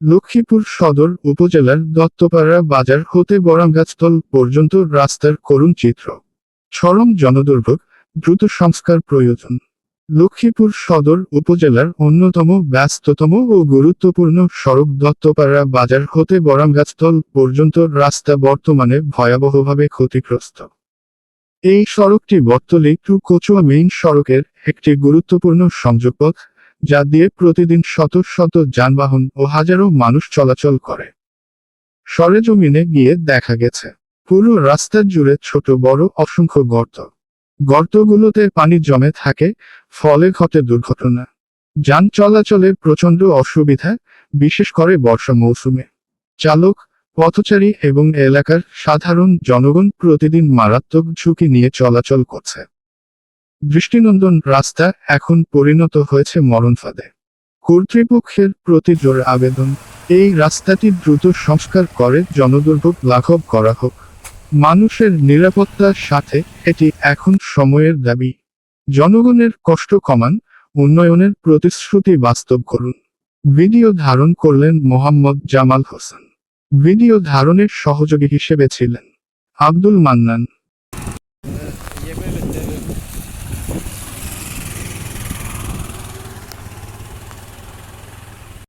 লক্ষ্মীপুর সদর উপজেলার দত্তপাড়া বাজার হতে বরামগাছতল পর্যন্ত রাস্তার করুণ চিত্র। চরম জনদুর্ভোগ, দ্রুত সংস্কার প্রয়োজন। লক্ষ্মীপুর সদর উপজেলার অন্যতম ব্যস্ততম ও গুরুত্বপূর্ণ সড়ক দত্তপাড়া বাজার হতে বরামগাছতল পর্যন্ত রাস্তা বর্তমানে ভয়াবহভাবে ক্ষতিগ্রস্ত। এই সড়কটি বর্তলি টু কচুয়া মেইন সড়কের একটি গুরুত্বপূর্ণ সংযোগপথ যা দিয়ে প্রতিদিন শত শত যানবাহন ও হাজারো মানুষ চলাচল করে। সরেজমিনে গিয়ে দেখা গেছে, পুরো রাস্তা জুড়ে ছোট বড় অসংখ্য গর্ত। গর্তগুলোতে পানি জমে থাকে, ফলে ঘটে দুর্ঘটনা। যান চলাচলে প্রচণ্ড অসুবিধা, বিশেষ করে বর্ষা মৌসুমে। চালক, পথচারী এবং এলাকার সাধারণ জনগণ প্রতিদিন মারাত্মক ঝুঁকি নিয়ে চলাচল করছে। দৃষ্টিনন্দন রাস্তা এখন পরিণত হয়েছে মরণফাঁদে। কর্তৃপক্ষের প্রতি জোর আবেদন, এই রাস্তাটি দ্রুত সংস্কার করে জনদুর্ভোগ লাঘব করা হোক। মানুষের নিরাপত্তার সাথে এটি এখন সময়ের দাবি। জনগণের কষ্ট কমান, উন্নয়নের প্রতিশ্রুতি বাস্তব করুন। ভিডিও ধারণ করলেন মোহাম্মদ জামাল হোসেন। ভিডিও ধারণের সহযোগী হিসেবে ছিলেন আব্দুল মান্নান।